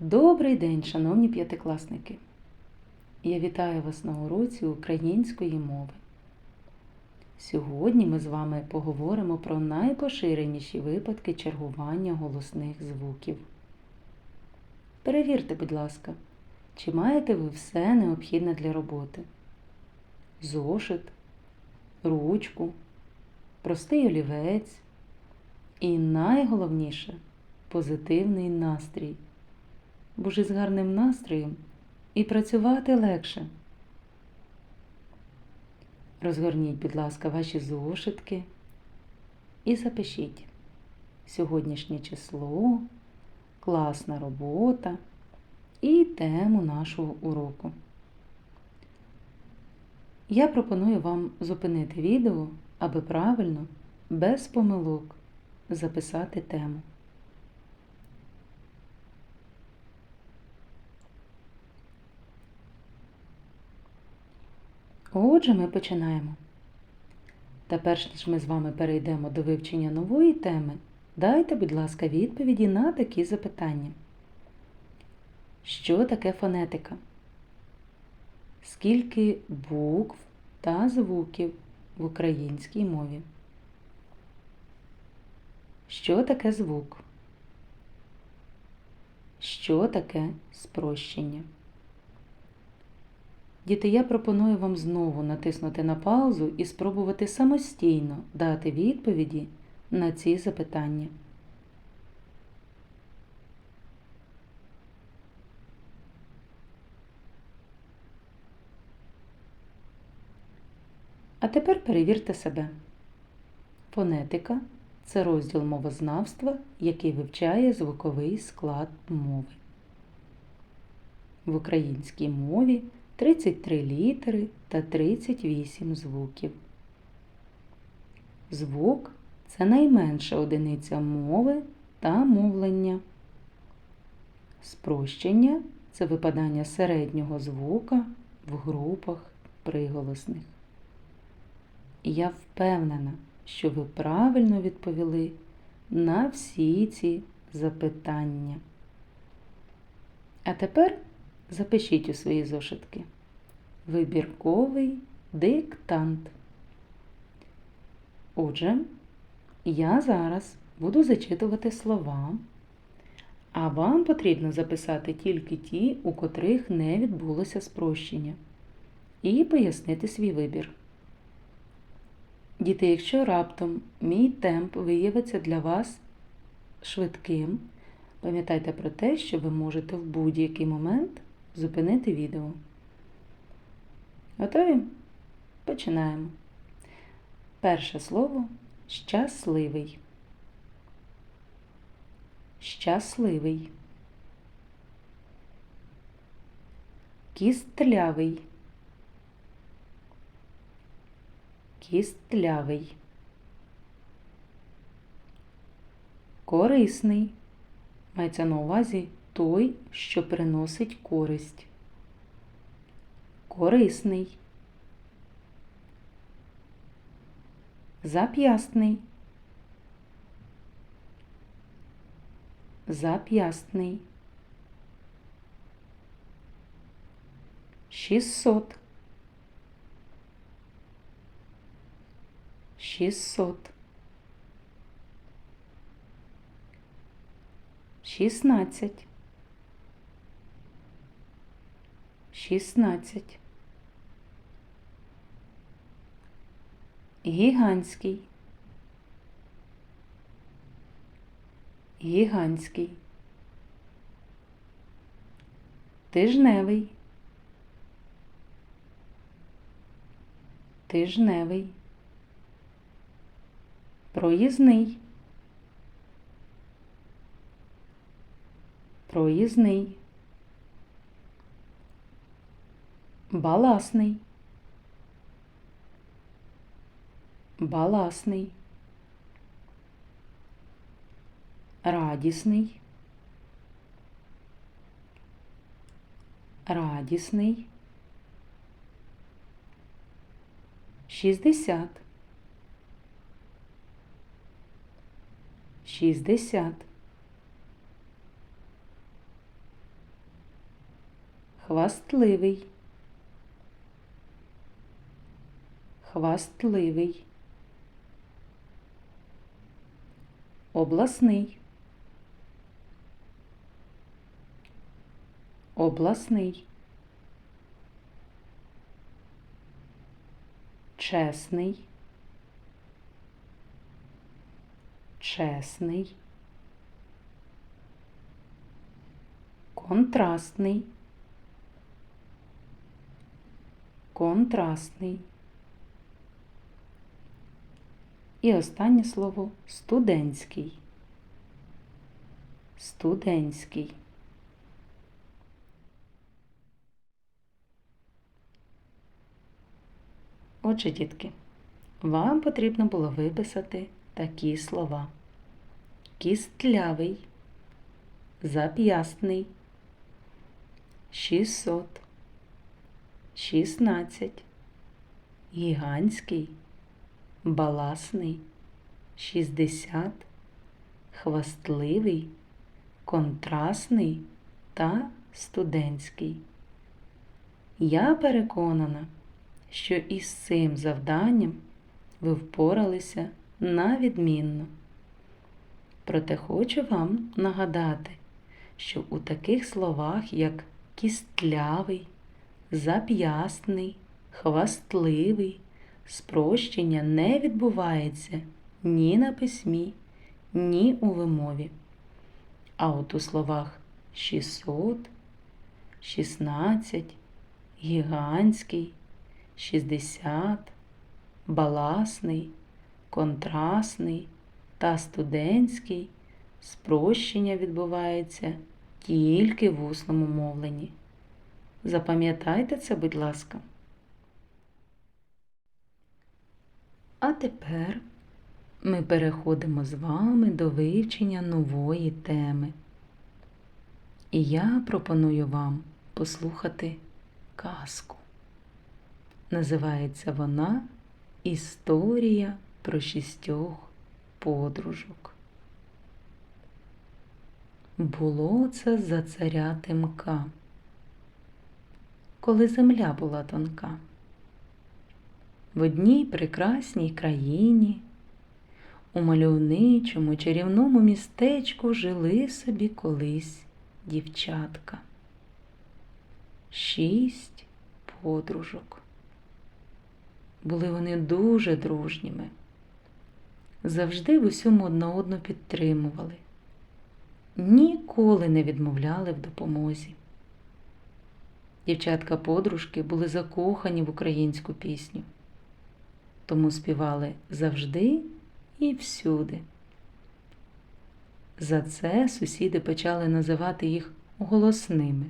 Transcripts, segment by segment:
Добрий день, шановні п'ятикласники! Я вітаю вас на уроці української мови. Сьогодні ми з вами поговоримо про найпоширеніші випадки чергування голосних звуків. Перевірте, будь ласка, чи маєте ви все необхідне для роботи: зошит, ручку, простий олівець і найголовніше позитивний настрій. Бо ж із гарним настроєм і працювати легше. Розгорніть, будь ласка, ваші зошитки і запишіть сьогоднішнє число, класна робота і тему нашого уроку. Я пропоную вам зупинити відео, аби правильно, без помилок записати тему. Отже, ми починаємо. Та перш ніж ми з вами перейдемо до вивчення нової теми, дайте, будь ласка, відповіді на такі запитання. Що таке фонетика? Скільки букв та звуків в українській мові? Що таке звук? Що таке спрощення? Діти, я пропоную вам знову натиснути на паузу і спробувати самостійно дати відповіді на ці запитання. А тепер перевірте себе. Фонетика це розділ мовознавства, який вивчає звуковий склад мови. В українській мові 33 літери та 38 звуків. Звук це найменша одиниця мови та мовлення. Спрощення це випадання середнього звука в групах приголосних. Я впевнена, що ви правильно відповіли на всі ці запитання. А тепер запишіть у свої зошитки. Вибірковий диктант. Отже, я зараз буду зачитувати слова, а вам потрібно записати тільки ті, у котрих не відбулося спрощення, і пояснити свій вибір. Діти, якщо раптом мій темп виявиться для вас швидким, пам'ятайте про те, що ви можете в будь-який момент зупинити відео. Готові? Починаємо. Перше слово щасливий. Щасливий. Кістлявий. Кістлявий. Корисний. Мається на увазі той, що приносить користь. Корисний. Зап'ястний. Зап'ястний. Шістсот. Шістсот. Шістнадцять. Шістнадцять. Гігантський. Гігантський. Тижневий. Тижневий. Проїзний. Проїзний. Баласний. Баласний. Радісний. Радісний. Шістдесят. Шістдесят. хвастливий, хвастливий, обласний, обласний, чесний, чесний, контрастний, контрастний. І останнє слово студентський. Студентський. Отже, дітки, вам потрібно було виписати такі слова: кістлявий, зап'ястний, 600, 16, гігантський, баласний, 60, хвастливий, контрастний та студентський. Я переконана, що із цим завданням ви впоралися на відмінно. Проте хочу вам нагадати, що у таких словах, як кістлявий, зап'ясний, хвастливий, спрощення не відбувається ні на письмі, ні у вимові. А от у словах 600, 16, гігантський, 60, баласний, контрастний та студентський спрощення відбувається тільки в усному мовленні. Запам'ятайте це, будь ласка. А тепер ми переходимо з вами до вивчення нової теми. І я пропоную вам послухати казку. Називається вона Історія про шістьох подружок. Було це за царя Тимка, коли земля була тонка. В одній прекрасній країні, у мальовничому чарівному містечку жили собі колись дівчатка. Шість подружок. Були вони дуже дружніми, завжди в усьому одна одну підтримували, ніколи не відмовляли в допомозі. Дівчатка-подружки були закохані в українську пісню, тому співали завжди і всюди. За це сусіди почали називати їх голосними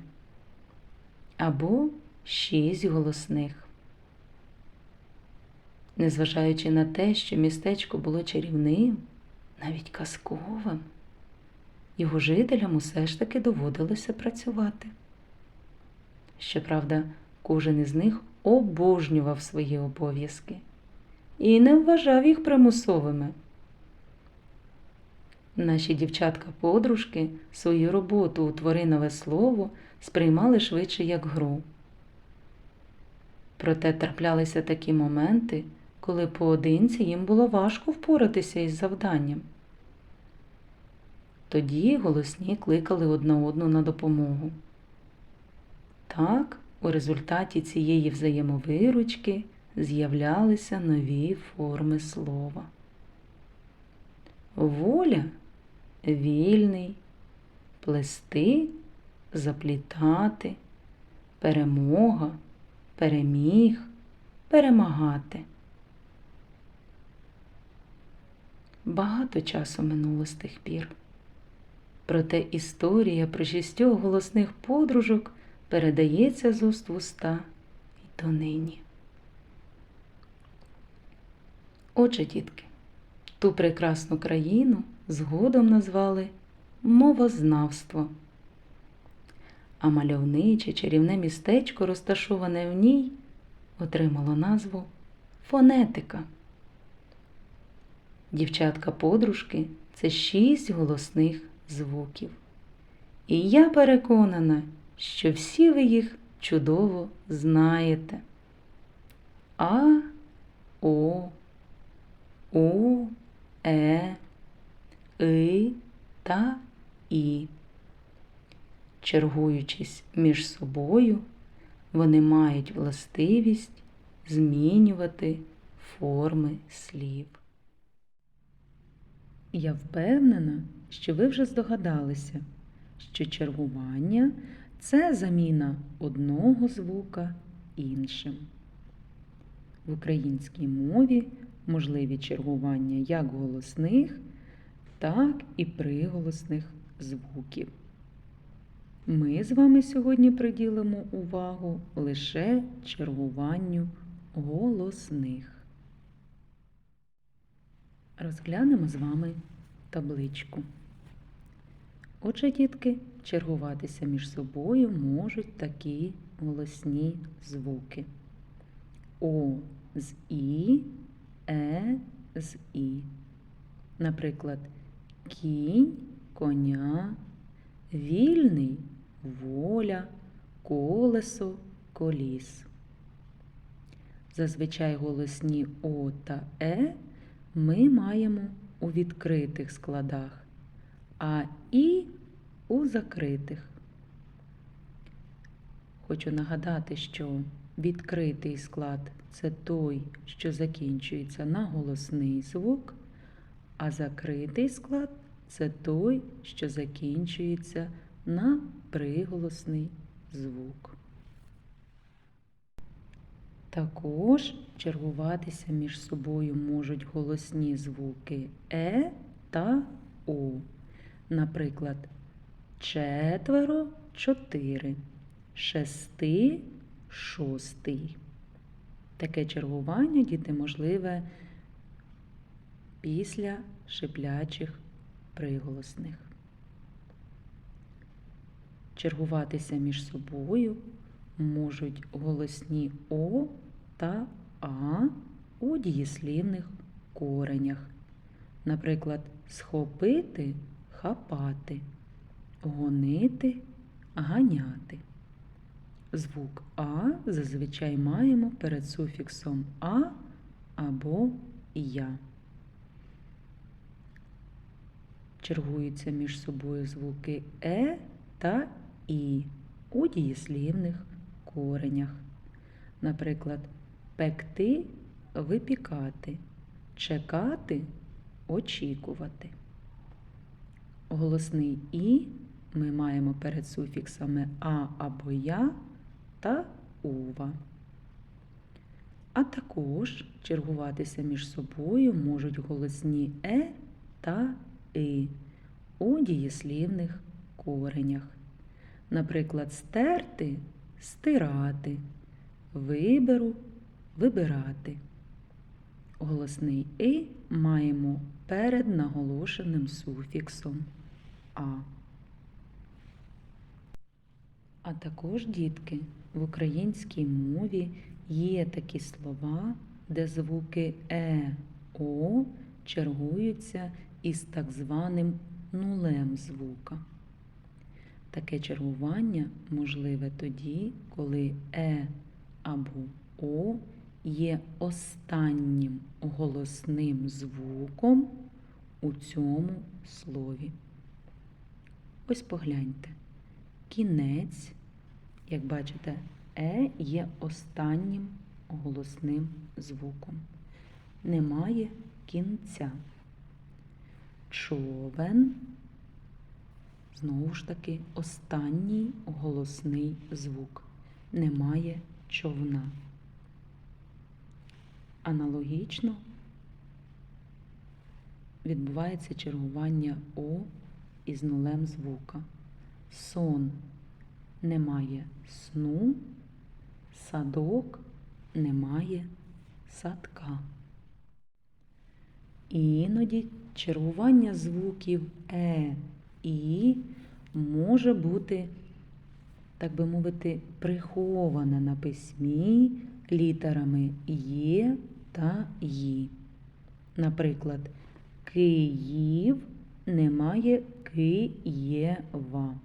або шість голосних. Незважаючи на те, що містечко було чарівним, навіть казковим, його жителям усе ж таки доводилося працювати. Щоправда, кожен із них обожнював свої обов'язки і не вважав їх примусовими. Наші дівчатка-подружки свою роботу у творинове слово сприймали швидше як гру. Проте траплялися такі моменти, коли поодинці їм було важко впоратися із завданням. Тоді голосні кликали одна одну на допомогу. Так, у результаті цієї взаємовиручки з'являлися нові форми слова. Воля вільний, плести, заплітати, перемога, переміг, перемагати. Багато часу минуло з тих пір. Проте історія про шістьох голосних подружок передається з уст в уста й донині. Отже, дітки, ту прекрасну країну згодом назвали мовознавство. А мальовниче чарівне містечко, розташоване в ній, отримало назву фонетика. Дівчатка-подружки це шість голосних звуків. І я переконана, що всі ви їх чудово знаєте. А, О, У, Е, И та І. Чергуючись між собою, вони мають властивість змінювати форми слів. Я впевнена, що ви вже здогадалися, що чергування це заміна одного звука іншим. В українській мові можливі чергування як голосних, так і приголосних звуків. Ми з вами сьогодні приділимо увагу лише чергуванню голосних. Розглянемо з вами табличку. Отже, дітки, чергуватися між собою можуть такі голосні звуки. О з І, Е з І. Наприклад, кінь, коня, вільний, воля, колесо, коліс. Зазвичай голосні О та Е ми маємо у відкритих складах, а І у закритих. Хочу нагадати, що відкритий склад це той, що закінчується на голосний звук, а закритий склад це той, що закінчується на приголосний звук. Також чергуватися між собою можуть голосні звуки Е та О. Наприклад, четверо чотири, шести шостий. Таке чергування діти можливе після шиплячих приголосних. Чергуватися між собою можуть голосні О та А у дієслівних коренях. Наприклад, схопити хапати, гонити ганяти. Звук А зазвичай маємо перед суфіксом А або Я. Чергуються між собою звуки Е та І у дієслівних коренях. Наприклад, пекти випікати, чекати очікувати. Голосний І ми маємо перед суфіксами А або Я та ува. А також чергуватися між собою можуть голосні Е та И у дієслівних коренях. Наприклад, стерти стирати, виберу вибирати. Голосний И маємо перед наголошеним суфіксом А. А також, дітки, в українській мові є такі слова, де звуки Е, О чергуються із так званим нулем звука. Таке чергування можливе тоді, коли Е або О є останнім голосним звуком у цьому слові. Ось погляньте. Кінець, як бачите, Е є останнім голосним звуком. Немає кінця. Човен, знову ж таки, останній голосний звук. Немає човна. Аналогічно відбувається чергування О із нулем звука. Сон немає сну, садок немає садка. Іноді чергування звуків Е і може бути, так би мовити, приховане на письмі літерами Є та Ї. Наприклад, Київ немає Києва.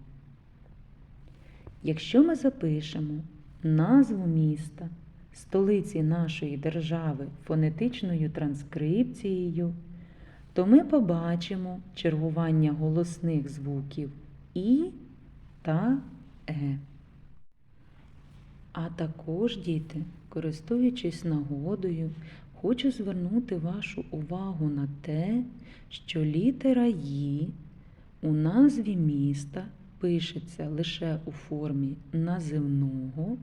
Якщо ми запишемо назву міста, столиці нашої держави фонетичною транскрипцією, то ми побачимо чергування голосних звуків І та Е. А також, діти, користуючись нагодою, хочу звернути вашу увагу на те, що літера «Ї» у назві міста пишеться лише у формі називного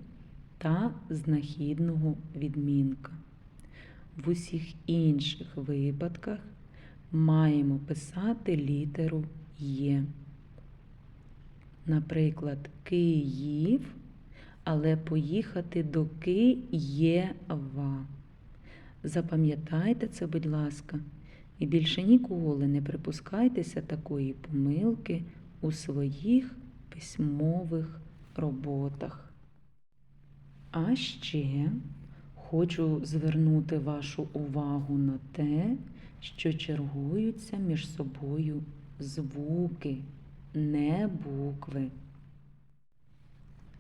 та знахідного відмінка. В усіх інших випадках маємо писати літеру Є. Наприклад, Київ, але поїхати до Києва. Запам'ятайте це, будь ласка, і більше ніколи не припускайтеся такої помилки у своїх письмових роботах. А ще хочу звернути вашу увагу на те, що чергуються між собою звуки, не букви.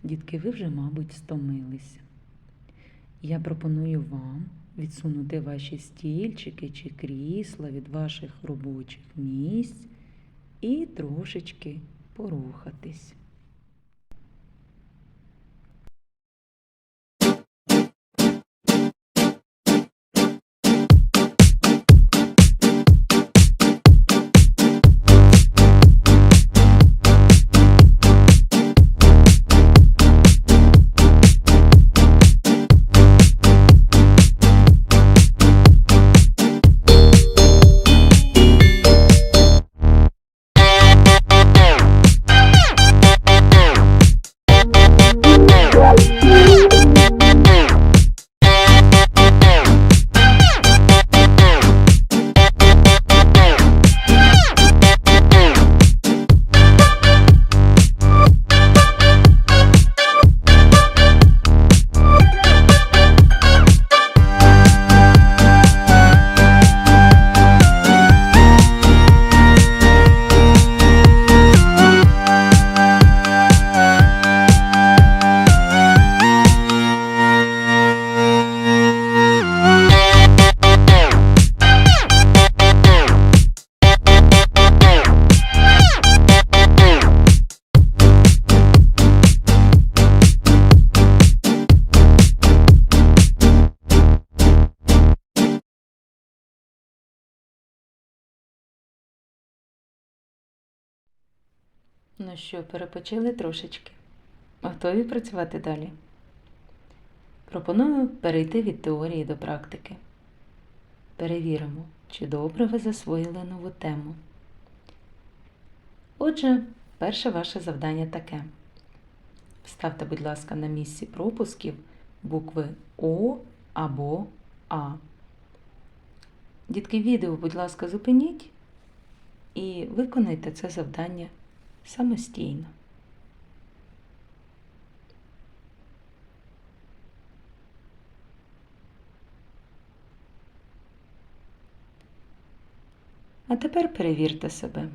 Дітки, ви вже, мабуть, стомилися. Я пропоную вам відсунути ваші стільчики чи крісла від ваших робочих місць і трошечки порухатись. Що, перепочили трошечки? Готові працювати далі? Пропоную перейти від теорії до практики. Перевіримо, чи добре ви засвоїли нову тему. Отже, перше ваше завдання таке. Вставте, будь ласка, на місці пропусків букви О або А. Дітки, відео, будь ласка, зупиніть і виконайте це завдання самостійно. А тепер перевірте себе.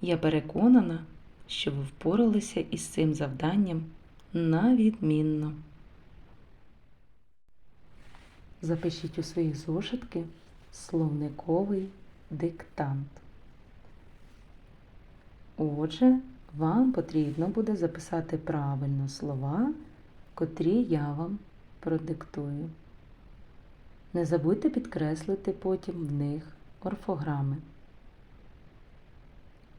Я переконана, що ви впоралися із цим завданням на відмінно. Запишіть у свої зошитки словниковий диктант. Отже, вам потрібно буде записати правильно слова, котрі я вам продиктую. Не забудьте підкреслити потім в них орфограми.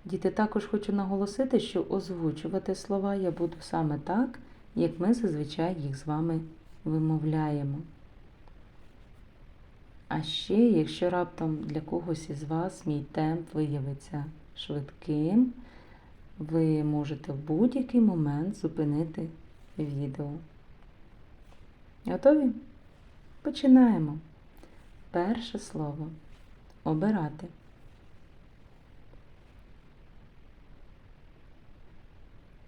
Діти, також хочу наголосити, що озвучувати слова я буду саме так, як ми зазвичай їх з вами вимовляємо. А ще, якщо раптом для когось із вас мій темп виявиться швидким, ви можете в будь-який момент зупинити відео. Готові? Починаємо. Перше слово. Обирати.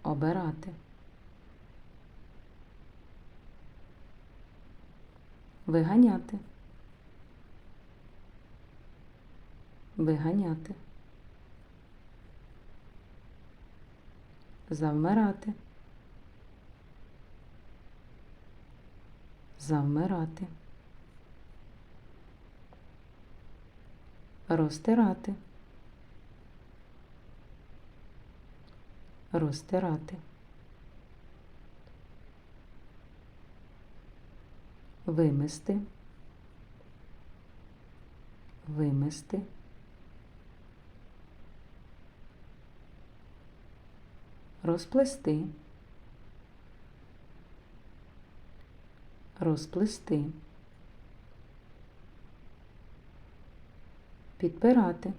Обирати. Виганяти. Виганяти. завмирати, завмирати, розтирати, розтирати, вимести, вимести. Розплести, розплести, підпирати,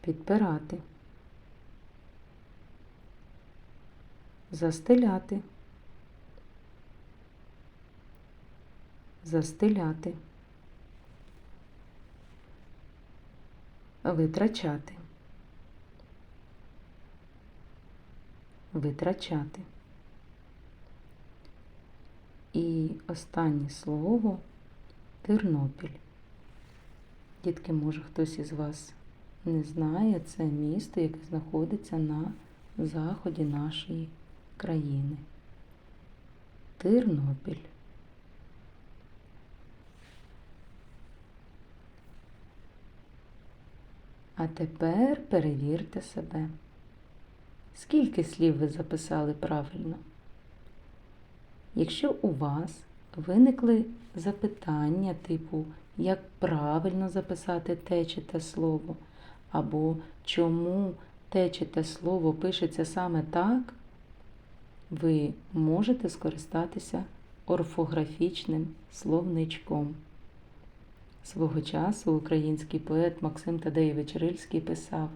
підпирати, застеляти, застеляти, витрачати, витрачати. І останнє слово Тернопіль. Дітки, може хтось із вас не знає, це місто, яке знаходиться на заході нашої країни. Тернопіль. А тепер перевірте себе. Скільки слів ви записали правильно? Якщо у вас виникли запитання, типу, як правильно записати те чи те слово, або чому те чи те слово пишеться саме так, ви можете скористатися орфографічним словничком. Свого часу український поет Максим Тадеєвич Рильський писав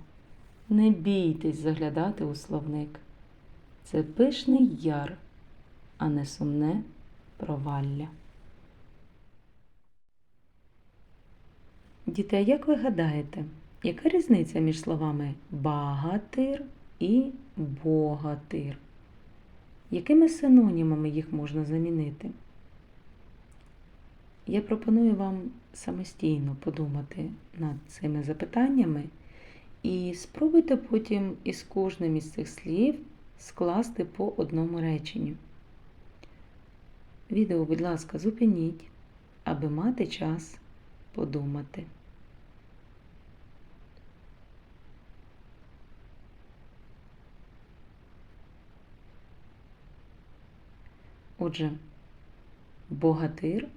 Не бійтесь заглядати у словник. Це пишний яр, а не сумне провалля. Діти, як ви гадаєте, яка різниця між словами багатир і богатир? Якими синонімами їх можна замінити? Я пропоную вам самостійно подумати над цими запитаннями і спробуйте потім із кожним із цих слів скласти по одному реченню. Відео, будь ласка, зупиніть, аби мати час подумати. Отже, богатир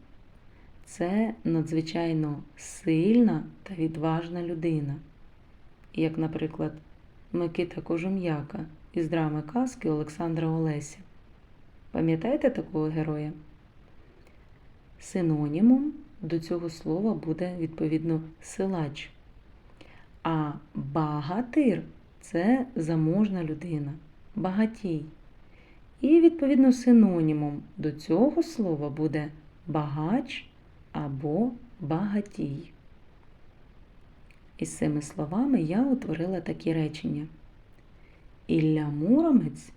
це надзвичайно сильна та відважна людина, як, наприклад, Микита Кожум'яка із драми казки Олександра Олеся. Пам'ятаєте такого героя? Синонімом до цього слова буде, відповідно, силач. А багатир це заможна людина, багатій. І, відповідно, синонімом до цього слова буде багач або багатій. Із цими словами я утворила такі речення. Ілля Муромець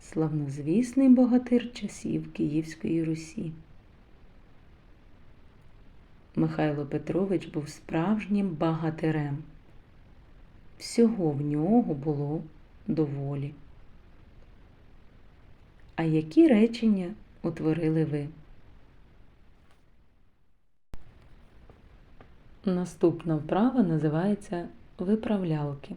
славнозвісний богатир часів Київської Русі. Михайло Петрович був справжнім багатирем. Всього в нього було доволі. А які речення утворили ви? Наступна вправа називається виправлялки.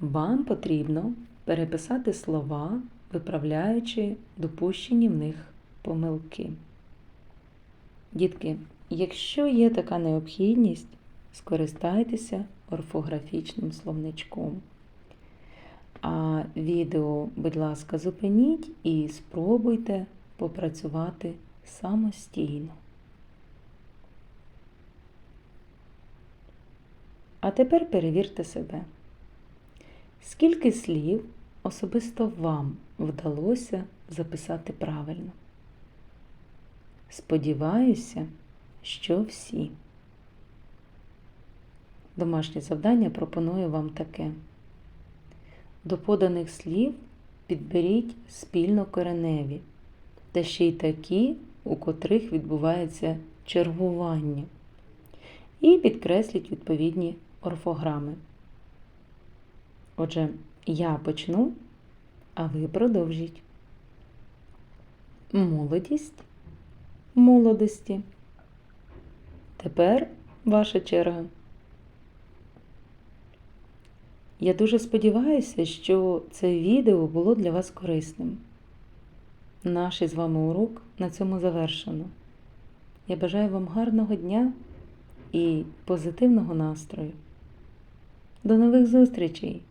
Вам потрібно переписати слова, виправляючи допущені в них помилки. Дітки, якщо є така необхідність, скористайтеся орфографічним словничком. А відео, будь ласка, зупиніть і спробуйте попрацювати самостійно. А тепер перевірте себе. Скільки слів особисто вам вдалося записати правильно? Сподіваюся, що всі. Домашнє завдання пропоную вам таке. До поданих слів підберіть спільно кореневі, та ще й такі, у котрих відбувається чергування, і підкресліть відповідні орфограми. Отже, я почну, а ви продовжіть. Молодість молодості. Тепер ваша черга. Я дуже сподіваюся, що це відео було для вас корисним. Наш із вами урок на цьому завершено. Я бажаю вам гарного дня і позитивного настрою. До нових зустрічей!